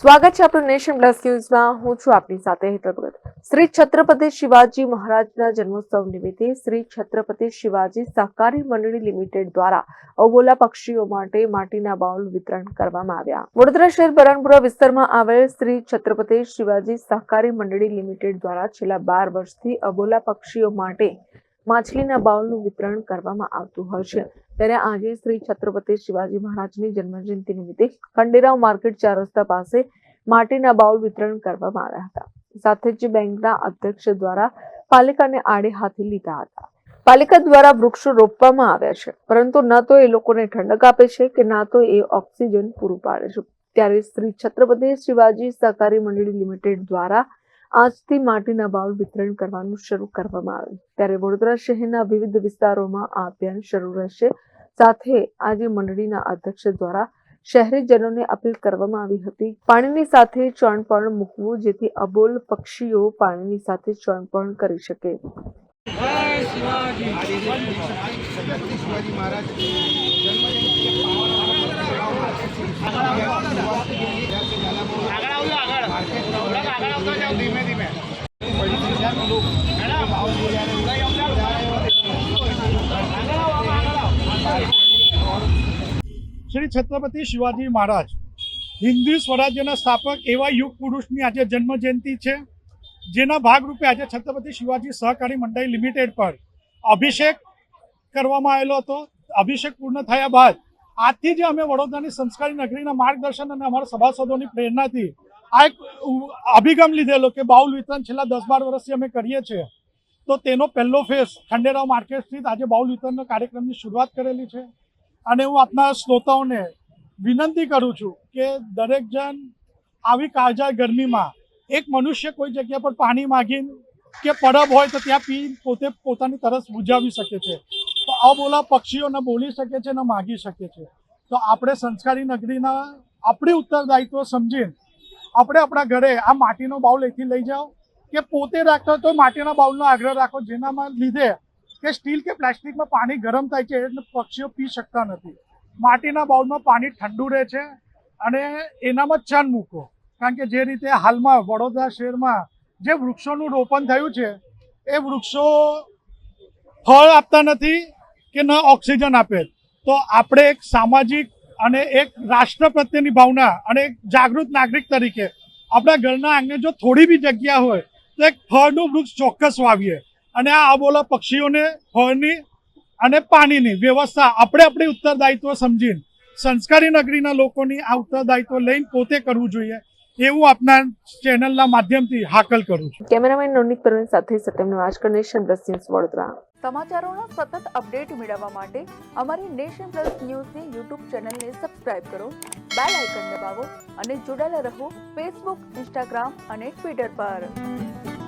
સ્વાગત છે આપણું નેશન પ્લસ ન્યૂઝમાં. હું છું આપની સાથે હેતલ ભગત. શ્રી છત્રપતિ શિવાજી મહારાજના જન્મોત્સવ નિમિત્તે શ્રી છત્રપતિ શિવાજી સહકારી મંડળી લિમિટેડ દ્વારા અબોલા પક્ષીઓ માટે માટીના બાઉલ વિતરણ કરવામાં આવ્યા. વડોદરા શહેર બરણપુરા વિસ્તારમાં આવેલ શ્રી છત્રપતિ શિવાજી સહકારી મંડળી લિમિટેડ દ્વારા છેલ્લા બાર વર્ષથી અબોલા પક્ષીઓ માટે માછલીના બાઉલનું વિતરણ કરવામાં આવતું હોય છે. ત્યારે આજે શ્રી છત્રપતિ શિવાજી મહારાજની જન્મજયંતિ નિમિત્તે ખંડેરાવ માર્કેટ ચાર રસ્તા પાસે માટીના બાઉલ વિતરણ કરવામાં આવ્યા હતા. સાથે જ બેંકના અધ્યક્ષ દ્વારા પાલિકાને આડે હાથે લીધા હતા. પાલિકા દ્વારા વૃક્ષો રોપવામાં આવ્યા છે, પરંતુ ન તો એ લોકોને ઠંડક આપે છે કે ના તો એ ઓક્સિજન પૂરું પાડે છે. ત્યારે શ્રી છત્રપતિ શિવાજી સહકારી મંડળી લિમિટેડ દ્વારા આજથી માટીના બાઉલ વિતરણ કરવાનું શરૂ કરવામાં આવ્યું. ત્યારે વડોદરા શહેરના વિવિધ વિસ્તારોમાં આ અભિયાન શરૂ રહેશે. સાથે આજે મંડળીના અધ્યક્ષ દ્વારા શહેરીજનોને અપીલ કરવામાં આવી હતી. પાણીની સાથે ચણપણ મૂકવું જેથી અબોલ પક્ષીઓ પાણીની સાથે ચણપણ કરી શકે. ધીમે મહારાજ આગળ આવજો આગળ થોડાક આગળ આવતા જાઓ ધીમે ધીમે શ્રી છત્રપતિ શિવાજી મહારાજ. હિન્દુ સ્વરાજ્યના સ્થાપક એવા યુગ પુરુષની આજે જન્મ જયંતિ છે. જેના ભાગરૂપે આજે છત્રપતિ શિવાજી સહકારી મંડળી લિમિટેડ પર અભિષેક કરવામાં આવેલો હતો. અભિષેક પૂર્ણ થયા બાદ આજથી જે અમે વડોદરાની સંસ્કારી નગરીના માર્ગદર્શન અને અમારા સભાસદોની પ્રેરણાથી આ એક અભિગમ લીધેલો કે બાઉલ વિતરણ છેલ્લા દસ બાર વર્ષથી અમે કરીએ છીએ. તો તેનો પહેલો ફેસ ખંડેરાવ માર્કેટ સ્થિત આજે બાઉલ વિતરણના કાર્યક્રમની શરૂઆત કરેલી છે. અને હું આપના શ્રોતાઓને વિનંતી કરું છું કે દરેક જણ આવી કાળજા ગરમીમાં એક મનુષ્ય કોઈ જગ્યા પર પાણી માગીને કે પરબ હોય તો ત્યાં પી પોતે પોતાની તરસ બુજાવી શકે છે. તો અબોલા પક્ષીઓ ન બોલી શકે છે, ન માગી શકે છે. તો આપણે સંસ્કારી નગરીના આપણી ઉત્તરદાયિત્વ સમજીને આપણે આપણા ઘરે આ માટીનો બાઉલ અહીંથી લઈ જાઓ કે પોતે રાખતો તો માટીના બાઉલનો આગ્રહ રાખો, જેનામાં લીધે કે સ્ટીલ કે પ્લાસ્ટિકમાં પાણી ગરમ થાય છે એટલે પક્ષીઓ પી શકતા નથી. માટીના બાઉલમાં પાણી ઠંડુ રહે છે અને એનામાં ચન મૂકો. કારણ કે જે રીતે હાલમાં વડોદરા શહેરમાં જે વૃક્ષોનું રોપણ થયું છે, એ વૃક્ષો ફળ આપતા નથી કે ન ઓક્સિજન આપે. તો આપણે એક સામાજિક અને એક રાષ્ટ્ર પ્રત્યેની ભાવના અને એક જાગૃત નાગરિક તરીકે આપણા ઘરના આંગણે જો થોડી બી જગ્યા હોય, તો એક ફળનું વૃક્ષ ચોક્કસ વાવીએ. અને આ આબોલા પક્ષીઓને ફળની અને પાણીની વ્યવસ્થા આપણે આપણી ઉત્તરદાયિત્વ સમજીને સંસ્કારી નગરીના લોકોની આ ઉત્તરદાયિત્વ લઈને પોતે કરવું જોઈએ એવું આપના ચેનલના માધ્યમથી હાકલ કરું છું. કેમેરામેન નવનીત પરવીન સાથે Satyam Vajkar nation plus news Vadodara. સમાચારોનો સતત અપડેટ મેળવવા માટે અમારી નેશન પ્લસ ન્યૂઝની યુટ્યુબ ચેનલને સબસ્ક્રાઇબ કરો બેલ આઇકન દબાવો અને જોડાયેલા રહો ફેસબુક ઇન્સ્ટાગ્રામ અને ટ્વિટર પર.